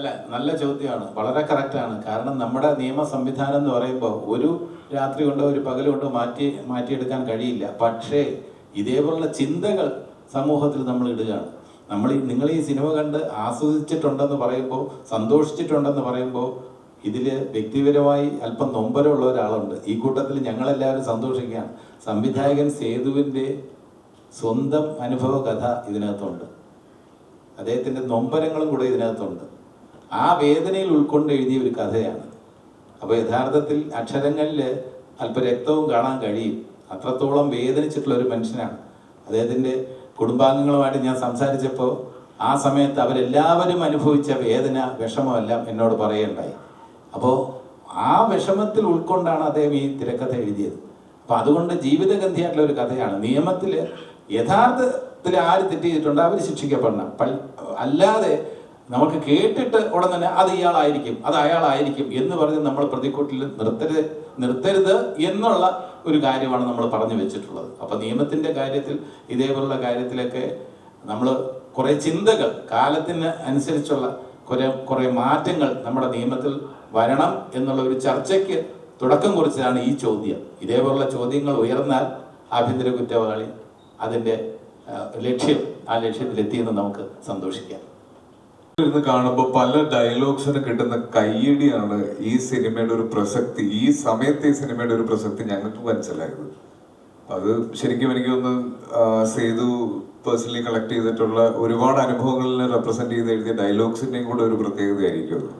അല്ല നല്ല ചോദ്യമാണ്. വളരെ കറക്റ്റാണ് കാരണം നമ്മുടെ നിയമ സംവിധാനം എന്ന് പറയുമ്പോൾ ഒരു രാത്രി കൊണ്ടോ ഒരു പകൽ കൊണ്ടോ മാറ്റി മാറ്റിയെടുക്കാൻ കഴിയില്ല. പക്ഷേ ഇതേപോലുള്ള ചിന്തകൾ സമൂഹത്തിൽ നമ്മൾ ഇടുകയാണ്. നമ്മൾ നിങ്ങൾ ഈ സിനിമ കണ്ട് ആസ്വദിച്ചിട്ടുണ്ടെന്ന് പറയുമ്പോൾ സന്തോഷിച്ചിട്ടുണ്ടെന്ന് പറയുമ്പോൾ ഇതിൽ വ്യക്തിപരമായി അല്പം നൊമ്പരമുള്ള ഒരാളുണ്ട്. ഈ കൂട്ടത്തിൽ ഞങ്ങളെല്ലാവരും സന്തോഷിക്കുകയാണ്. സംവിധായകൻ സേതുവിന്റെ സ്വന്തം അനുഭവ കഥ ഇതിനകത്തുണ്ട്. അദ്ദേഹത്തിന്റെ നൊമ്പരങ്ങളും കൂടെ ഇതിനകത്തുണ്ട്. ആ വേദനയിൽ ഉൾക്കൊണ്ട് എഴുതിയ ഒരു കഥയാണ്. അപ്പോൾ യഥാർത്ഥത്തിൽ അക്ഷരങ്ങളിൽ അല്പ രക്തവും കാണാൻ കഴിയും. അത്രത്തോളം വേദനിച്ചിട്ടുള്ള ഒരു മനുഷ്യനാണ്. അദ്ദേഹത്തിന്റെ കുടുംബാംഗങ്ങളുമായിട്ട് ഞാൻ സംസാരിച്ചപ്പോൾ ആ സമയത്ത് അവരെല്ലാവരും അനുഭവിച്ച വേദന വിഷമമെല്ലാം എന്നോട് പറയുകയുണ്ടായി. അപ്പോൾ ആ വിഷമത്തിൽ ഉൾക്കൊണ്ടാണ് അദ്ദേഹം ഈ തിരക്കഥ എഴുതിയത്. അപ്പോൾ അതുകൊണ്ട് ജീവിതഗന്ധിയായിട്ടുള്ള ഒരു കഥയാണ്. നിയമത്തിൽ യഥാർത്ഥത്തിൽ ആര് തെറ്റ് ചെയ്തിട്ടുണ്ട് അവർ ശിക്ഷിക്കപ്പെടണം. അല്ലാതെ നമുക്ക് കേട്ടിട്ട് ഉടൻ തന്നെ അത് ഇയാളായിരിക്കും അത് അയാളായിരിക്കും എന്ന് പറഞ്ഞ് നമ്മൾ പ്രതിക്കൂട്ടിൽ നിർത്തരുത് നിർത്തരുത് എന്നുള്ള ഒരു കാര്യമാണ് നമ്മൾ പറഞ്ഞു വെച്ചിട്ടുള്ളത്. അപ്പൊ നിയമത്തിന്റെ കാര്യത്തിൽ ഇതേപോലുള്ള കാര്യത്തിലൊക്കെ നമ്മൾ കുറെ ചിന്തകൾ കാലത്തിന് അനുസരിച്ചുള്ള കുറെ കുറെ മാറ്റങ്ങൾ നമ്മുടെ നിയമത്തിൽ വരണം എന്നുള്ള ഒരു ചർച്ചയ്ക്ക് തുടക്കം കുറിച്ചതാണ് ഈ ചോദ്യം. ഇതേപോലുള്ള ചോദ്യങ്ങൾ ഉയർന്നാൽ ആഭ്യന്തര കുറ്റവാളി അതിന്റെ ലക്ഷ്യം ആ ലക്ഷ്യത്തിലെത്തിയെന്ന് നമുക്ക് സന്തോഷിക്കാം. ഇരുന്ന് കാണുമ്പോൾ പല ഡയലോഗ്സിന് കിട്ടുന്ന കയ്യടിയാണ് ഈ സിനിമയുടെ ഒരു പ്രസക്തി. ഈ സമയത്തെ ഈ സിനിമയുടെ ഒരു പ്രസക്തി ഞങ്ങൾക്ക് മനസ്സിലായത്. അത് ശരിക്കും എനിക്ക് ഒന്ന് സേതു പേഴ്സണലി കളക്ട് ചെയ്തിട്ടുള്ള ഒരുപാട് അനുഭവങ്ങളിൽ റെപ്രസെന്റ് ചെയ്ത് എഴുതിയ ഡയലോഗ്സിന്റെയും കൂടെ ഒരു പ്രത്യേകതയായിരിക്കും അത്.